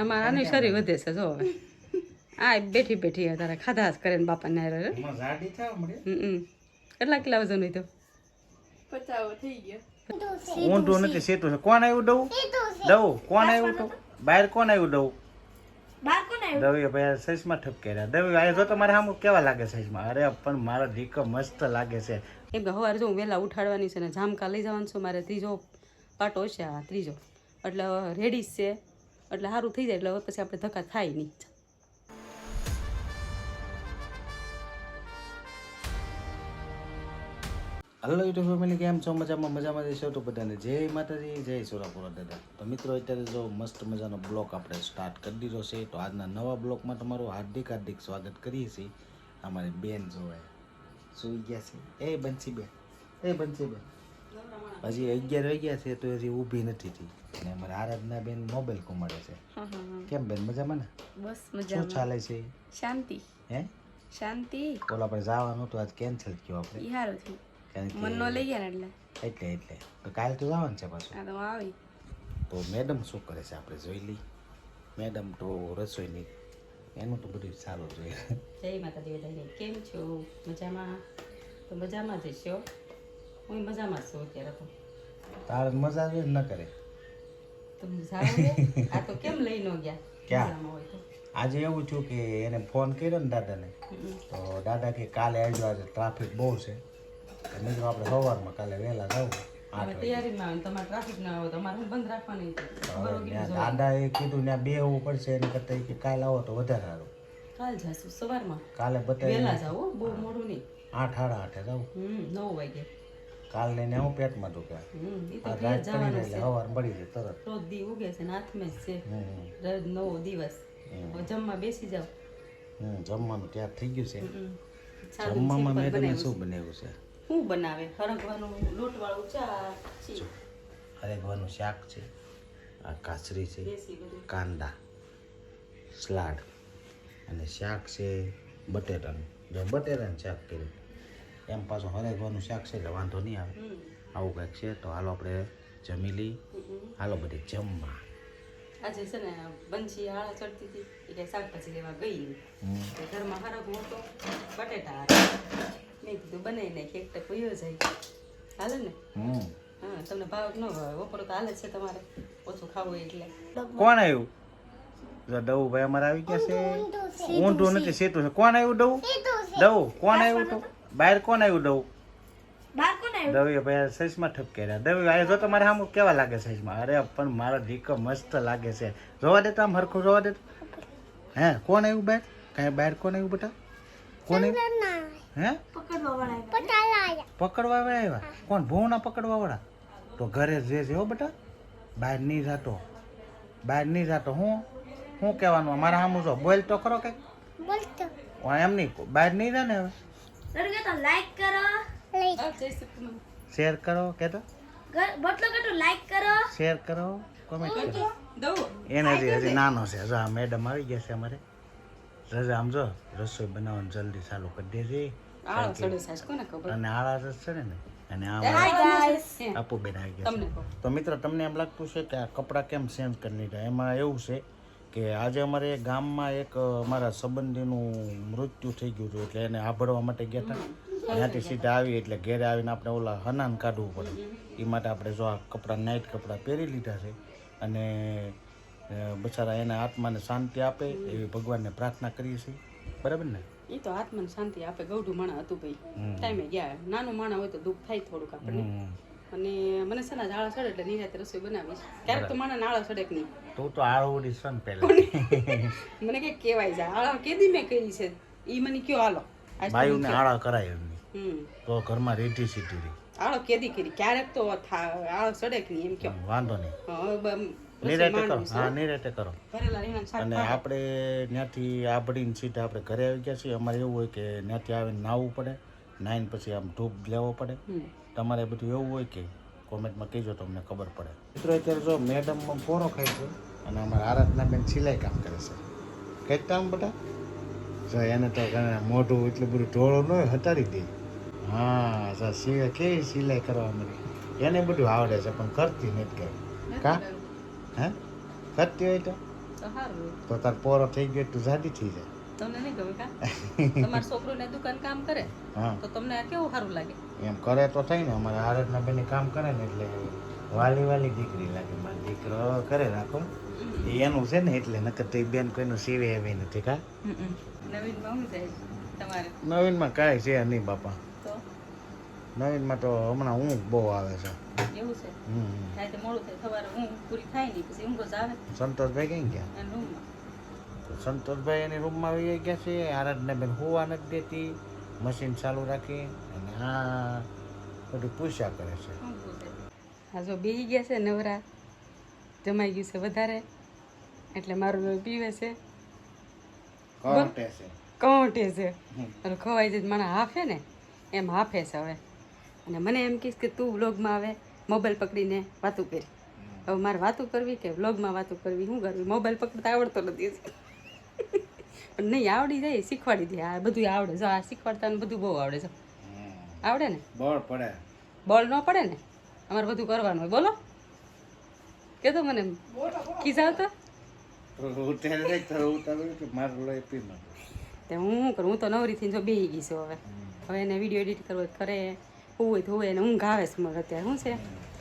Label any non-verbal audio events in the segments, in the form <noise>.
આમાં આનું શરીર વધે છે જો. હવે આ બેઠી બેઠી તારે ખાધા જ કરે ને બાપાને હારે. રે. એમાં. કેટલા કિલા વજન હોય તો? ઊંધું નથી સેતું છે. કોણ આવ્યું ડવું? ડવું? કોણ આવ્યું તો? બહાર કોણ આવ્યું ડવું? દવી ભાઈ સાઈઝમાં ઠપકે રહ્યા દવી આ જો તમારે આમ કેવા લાગે સાઈઝમાં અરે પણ મારો દીકો મસ્ત લાગે છે. કેમ કે સવારે જો હું વહેલા ઉઠાડવાની છે ને જામકા લઈ જવાનું છે મારે ત્રીજો પાટો છે આ ત્રીજો. એટલે રેડી છે. એટલે સારું થઈ જાય, એટલે પછી આપણે ધક્કા થાય નહીં. હલો યુટ્યુબ ફેમિલી કેમ છો? મજામાં મજામાં જઈશું તો બધાને જય માતાજી, જય સોરાપુરા દાદા. તો મિત્રો, અત્યારે જો મસ્ત મજાનો બ્લોક આપણે સ્ટાર્ટ કરી દીધો છે, તો આજના નવા બ્લોકમાં તમારું હાર્દિક હાર્દિક સ્વાગત કરીએ છીએ. અમારી બેન જોવાય સુઈ ગયા છે? એ બનશી બેન એ બંસી બેન હજી અગિયાર વાગ્યા છે તો હજી ઊભી નથી થઈ. અને અમારા આરાધના બેન મોબાઈલ કુમાડે છે કેમ બેન મજામાં ને? બસ શું ચાલે છે? શાંતિ. હે? શાંતિ. ઓલા આપણે જવાનું તો આજ કેન્સલ થયું આપણે. ઈ હારું થયું. કારણ લઈ ગયા એટલે. એટલે એટલે. તો કાલે તો જવાનું છે પાછું. આ તો આવી. તો મેડમ શું કરે છે આપણે જોઈ લઈ મેડમ તો રસોઈની એનું તો બધું સારું જોઈએ જય માતાજી કેમ છો? મજામાં? તો મજામાં જ છો હું મજામાં જ છું અત્યારે તો. તારે મજા આવે ન કરે. તો સારું આ તો કેમ લઈ ન ગયા? ક્યાં? હોય તો. આજે એવું થયું કે એને ફોન કર્યો ને દાદાને. તો દાદા કે કાલે આવજો આજે ટ્રાફિક બહુ છે. મેં જો આપણે સવારમાં કાલે વહેલા જવું છે. હવે કે દાદાએ કીધું ત્યાં બે આવવું પડશે એને કરતાં કે કાલે આવો તો વધારે સારું. કાલ જાશું સવારમાં. કાલે બતાવી વહેલા જાવ હો, બહુ મોડું નહીં. આઠ સાડા આઠે જવું નવ વાગે કાલ લઈને આવું પેટમાં દુખે. રાત જાય સવાર મળી જાય તરત. રોજ દી ઉગે છે હાથમાં જ છે. રોજ નવો દિવસ. જમવા બેસી જાવ હમ જમવાનું ત્યાં થઈ ગયું છે. જમવામાં મેં તમે શું બનાવ્યું છે. શું બનાવે? હરગવાનું લોટવાળું ચા છે. હરેકવાનું શાક છે આ કાચરી છે કાંદા સલાડ અને શાક છે બટેટાનું. જો બટેટાનું શાક કર્યું. એમ પાછું હરેકવાનું શાક છે એટલે વાંધો નહીં આવે. આવું કંઈક છે તો હાલો આપણે જમી લઈ. હાલો બધી જમવા. આજે છે ને બંછી આળા ચડતી હતી એ કઈ શાકભાજી લેવા ગઈ હમ. ઘરમાં હરગ હતો બટેટા મેં કીધું બનાવી નાખી એક ટક જાય. હાલે ને? હા તમને ભાવ ન ભાવે. બપોરે તો હાલે જ છે તમારે. ઓછું ખાવું હોય એટલે. કોણ આવ્યું? જો ડવું ભાઈ અમારે આવી ગયા છે. ઊંધું નથી સેતું છે. કોણ આવ્યું ડવું ડવું કોણ આવ્યું તો? બહાર કોણ આવ્યું ડવું દવી ભાઈ સાઈઝમાં ઠપકે રહ્યા દવી આ જો તમારે આમ કેવા લાગે સાઈઝમાં અરે પણ મારો દીકો મસ્ત લાગે છે. જોવા દે આમ હરખું જોવા દે. હે કોણ આવ્યું બહાર? કાંઈ બહાર કોણ આવ્યું બેટા? કોણ આવ્યું? હે? પકડવા વાળા આવ્યા? કોણ ભૂના પકડવા વાળા? તો ઘરે જે છે હો બેટા. બહાર નહીં જાતો. બહાર નહીં જાતો. હું? શું કહેવાનું? મારા સામું જો બોલ તો ખરો કંઈક. એમ નહીં બહાર નહીં રહે ને હવે. હા, જય શ્રી કૃષ્ણ. શેર કરો કે તો? શેર કરો. કોમેન્ટ કરો દઉં. એને હજી હજી નાનો છે જો આ મેડમ આવી ગયા છે અમારે. રજા આમ જો રસોઈ બનાવવાનું જલ્દી ચાલુ કરી દેજે. આળો ચડે સાસ કોને ખબર? અને આળા રસ છે ને? અને આ આપુ બેન આવી ગયા છે. તો મિત્રો તમને એમ લાગતું છે કે આ કપડાં કેમ ચેન્જ કરી લીધા? એમાં એવું છે કે આજે અમારે ગામમાં એક અમારા સંબંધીનું મૃત્યુ થઈ ગયું હતું એટલે એને આભળવા માટે ગયા હતા. ત્યાંથી સીધા આવી એટલે ઘેરે આવીને આપણે ઓલા હનાન કાઢવું પડે એ માટે આપણે જો આ કપડાં નાઇટ કપડાં પહેરી લીધા છે અને બચારા એના આત્માને શાંતિ આપે એવી ભગવાનને પ્રાર્થના કરીએ છીએ. બરાબર ને? એ તો આત્માને શાંતિ આપે. ગૌઢું માણા હતું ભાઈ. ટાઈમે ગયા. નાનું માણા હોય તો દુઃખ થાય થોડુંક આપણને. અને મને છે ને આળા ચડે એટલે નિરાતે રસોઈ બનાવીશ. ક્યારેક તો મને નાળા ચડે કે નહીં? તું તો આળવડી છે ને પહેલા. મને કઈ કહેવાય જાય આળા કેદી મેં કરી છે? ઈ મને કયો હાલો. તો આળા કરાય એમની. તો ઘરમાં રેટી સીધી રહી. આળો કેદી કરી? ક્યારેક તો આળો ચડે કે નહીં એમ કયો? વાંધો નહીં. નિરાતે કરો. છે. હા નિરાતે કરો. અને આપણે ત્યાંથી આબડીને સીધા આપણે ઘરે આવી ગયા છીએ. અમારે એવું હોય કે ત્યાંથી આવીને નાહવું પડે. નાહીને પછી આમ ધૂપ લેવો પડે. તમારે બધું એવું હોય કે કોમેન્ટમાં કહેજો તમને ખબર પડે. મિત્રો અત્યારે જો મેડમ પોરો ખાય છે અને અમારા આરાધના બેન સિલાઈ કામ કરે છે. કંઈક કામ બધા જો એને તો ઘણા મોઢું એટલું બધું ઢોળું ન હોય હટાડી દે. હા સિવાય સિલાઈ કેવી સિલાઈ કરવા મળી એને બધું આવડે છે પણ કરતી નથી કઈ. કા? હે? કરતી હોય તો? તો તો તાર પોરો થઈ ગયો તું જાડી થઈ જાય. તમને નહીં ગમે કા? <laughs> તમારા છોકરોને દુકાન કામ કરે તો તમને આ કેવું સારું લાગે? એમ કરે તો થઈ ને અમારે આરતના બેન કામ કરે ને એટલે વાલી વાલી દીકરી લાગે મારો દીકરો કરે રાખો. એ એનું છે ને એટલે નકર તો એ બેન કોઈનું સીવે એવી નથી કા? નવીનમાં શું તમારે? નવીનમાં કાંઈ છે નહીં બાપા. નવીનમાં તો હમણાં ઊંઘ બહુ આવે છે. એવું છે? મોડું થાય સવારે ઊંઘ પૂરી થાય નહીં પછી ઊંઘ જ આવે. સંતોષભાઈ કઈ ગયા? સંતોષભાઈ એની રૂમમાં આવી ગયા છે આરાધના બેન હોવા નથી દેતી મશીન ચાલુ રાખી અને આ બધું પૂછા કરે છે. હા આ જો બેહી ગયા છે નવરા જમાઈ ગયું છે વધારે એટલે મારું પીવે છે. કોટે છે કોંટે છે એટલે ખવાઈ જાય મને હાફે ને? એમ હાફે છે હવે. અને મને એમ કહીશ કે તું વ્લોગમાં આવે મોબાઈલ પકડીને વાતું કરી. હવે મારે વાતું કરવી કે વ્લોગમાં વાતું કરવી? શું કરવી મોબાઈલ પકડતા આવડતો નથી. નહીં આવડી જાય શીખવાડી દે. આ બધું આવડે જો આ શીખવાડતા ને બધું બહુ આવડે છે. આવડે ને? બળ પડે. બોલ ન પડે ને? અમારે બધું કરવાનું હોય. બોલો. કે તો મને કીધા તો મારું હું શું કરું? હું તો નવરી થઈને જો બેહી ગઈ છું હવે. હવે એને વીડિયો એડિટ કરવો હોય તો કરે. હું હોય તો હોય એને ઊંઘ આવે છે મને અત્યારે. શું છે?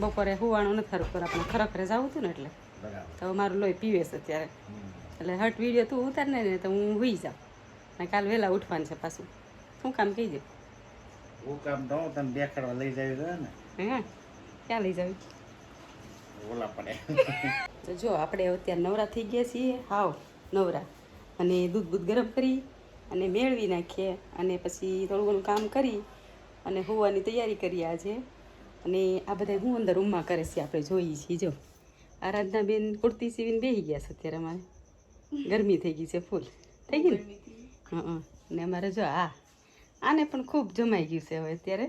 બપોરે હુવાનું નથી ખરું પર આપણે ખરેખર જવું હતું ને એટલે. તો મારું લોહી પીવે છે અત્યારે. એટલે હટ વીડિયો તું ઉતાર ને તો હું હુઈ જાઉં. અને કાલ વહેલા ઉઠવાનું છે પાછું. શું કામ કહી દે? હું કામ દઉં તને દેખાડવા લઈ જાવી છે ને. હા? ક્યાં લઈ જાવી? ઓલા પડે. તો જો આપણે અત્યારે નવરા થઈ ગયા છીએ. હાવ નવરા. અને દૂધ બૂધ ગરમ કરી અને મેળવી નાખીએ અને પછી થોડું ઘણું કામ કરી અને હોવાની તૈયારી કરીએ આજે. અને આ બધા હું અંદર રૂમમાં કરે છે આપણે જોઈએ છીએ. જો આરાધના બેન કુર્તી સીવીને બેસી ગયા છે અત્યારે અમારે. ગરમી થઈ ગઈ છે ફૂલ. થઈ ગઈ ને? હં ને અમારે જો આ આને પણ ખૂબ જમાઈ ગયું છે હવે અત્યારે.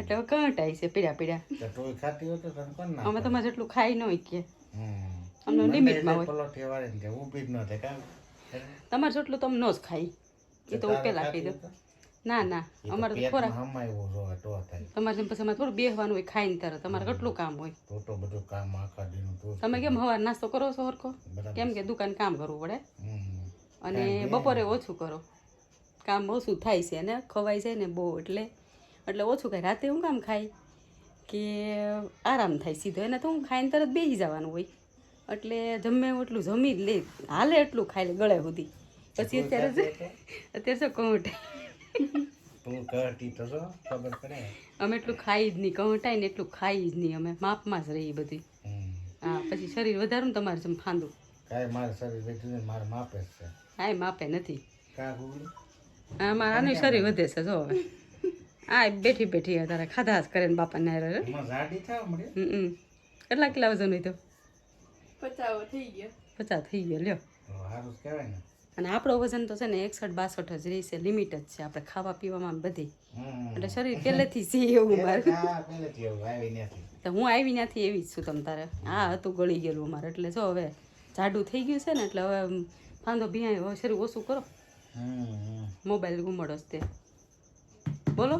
એટલે હવે કંટાઈ છે પીડા પીડા. તો તું ખાતી હોય તો તને કોણ ના અમે તમારે જેટલું ખાઈ ન કે હમ. અમને લિમિટમાં હોય. કે તમારે જેટલું તમે ન જ ખાઈ. એ તો હું પેલા કહી દઉં ના ના. અમારે તો ખોરાક હમાયું જોવે તો થાય. તમારે પછી અમારે થોડું બેહવાનું હોય ખાઈને તરત. તમારે કેટલું કામ હોય? તો તો બધું કામ આખા દીનું તો તમે કેમ હવાર નાસ્તો કરો છો હરખો? કેમ કે દુકાન કામ કરવું પડે. અને બપોરે ઓછું કરો. કામ ઓછું થાય છે ને ખવાય જાય ને બહુ એટલે. એટલે ઓછું ખાય. રાતે હું કામ ખાય કે આરામ થાય સીધો. એને તો હું ખાઈને તરત બેસી જવાનું હોય. એટલે જમે એટલું જમી જ લે. હાલે એટલું ખાઈ લે ગળે સુધી. પછી અત્યારે છે. અત્યારે શું કહું તું કરતી તો જો ખબર પડે. અમે એટલું ખાઈ જ નહીં કહટાય ને એટલું ખાઈ જ નહીં અમે. માપમાં જ રહીએ બધી. હા પછી શરીર વધારું ને તમારે જેમ ફાંદું. કાંઈ મારે શરીર બેઠું ને મારે માપે છે. હા માપે નથી. હા મારાનું આનું શરીર વધે છે જો હવે. આ બેઠી બેઠી તારે ખાધા જ કરે ને બાપા ને હમ કેટલા કિલા વજન હોય તો? પચાવો થઈ ગયો. પચાસ થઈ ગયો લ્યો. સારું કહેવાય ને. અને આપણો વજન તો છે ને એકસઠ બાસઠ જ રહેશે લિમિટ જ છે આપણે ખાવા પીવામાં બધી. એટલે શરીર પહેલેથી છે એવું મારું. તો હું આવી નથી એવી જ છું તમ તારે. હા હતું ગળી ગયેલું અમારે. એટલે જો હવે જાડું થઈ ગયું છે ને એટલે હવે ફાંદો બિહાય હવે શરીર ઓછું કરો. મોબાઈલ ગુમડો તે. બોલો.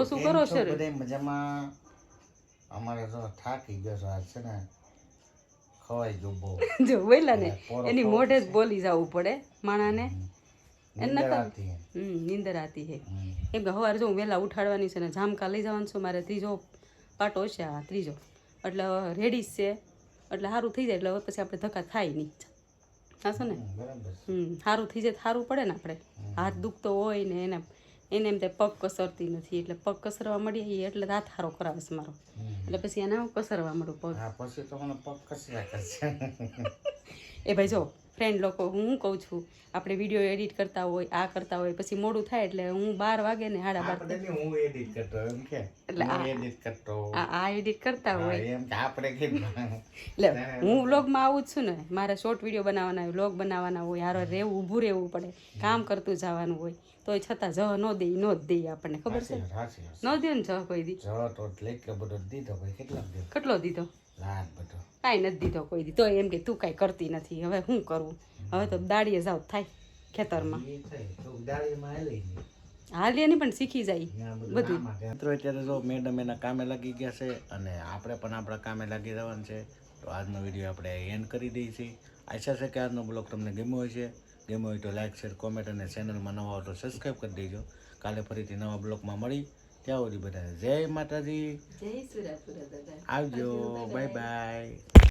ઓછું કરો શરીર. મજામાં? અમારે તો થાકી ગયો છે ને. <laughs> જો બોલ્યા ને. એની મોઢે જ બોલી જવું પડે માણાને. એને નીંદર આતી હે. એમ કે સવારે જો હું વહેલા ઉઠાડવાની છે ને જામકા લઈ જવાનું છું મારે ત્રીજો પાટો છે આ ત્રીજો. એટલે રેડી છે. એટલે સારું થઈ જાય એટલે પછી આપણે ધક્કા થાય નહીં. હાસો ને? હમ, સારું થઈ જાય તો સારું પડે ને આપણે. હાથ દુખતો હોય ને એને એને એમ થાય પગ કસરતી નથી. એટલે પગ કસરવા મળીએ એટલે હાથ સારો કરાવે છે મારો. એટલે પછી એને હું કસરવા મળું પગ. પછી તો મને પગ કસરા કરશે. એ ભાઈ જો ફ્રેન્ડ લોકો હું કહું છું આપણે વીડિયો એડિટ કરતા હોય આ કરતા હોય પછી મોડું થાય એટલે હું બાર વાગે ને સાડા બાર હું એડિટ કરતો એમ કે. એટલે એડિટ કરતો આ એડિટ કરતા હોય. એમ કે આપણે એટલે હું વ્લોગમાં આવું જ છું ને મારે શોર્ટ વીડિયો બનાવવાના હોય વ્લોગ બનાવવાના હોય હારો રહેવું ઊભું રહેવું પડે કામ કરતું જવાનું હોય તોય છતાં જ ન દે ન જ દે આપણને ખબર છે. ન દે ને જ કોઈ દી. જો તો લઈ કે બધો દીધો ભાઈ કેટલા દીધો? કેટલો દીધો? કાંઈ નથી દીધો કોઈ દીધો એમ કે તું કાંઈ કરતી નથી. હવે શું કરવું હવે તો દાડીએ જાવ થાય ખેતરમાં. હાલી પણ શીખી જાય. બધું. મિત્રો અત્યારે જો મેડમ એના કામે લાગી ગયા છે અને આપણે પણ આપણા કામે લાગી જવાનું છે. તો આજનો વીડિયો આપણે એન્ડ કરી દઈએ છીએ. આશા છે કે આજનો બ્લોગ તમને ગમ્યો હશે. ગમ્યો હોય તો લાઇક શેર કોમેન્ટ અને ચેનલમાં નવા તો સબસ્ક્રાઈબ કરી દેજો. કાલે ફરીથી નવા બ્લોગમાં મળી ત્યાં સુધી બધા જય માતાજી. આવજો, બાય બાય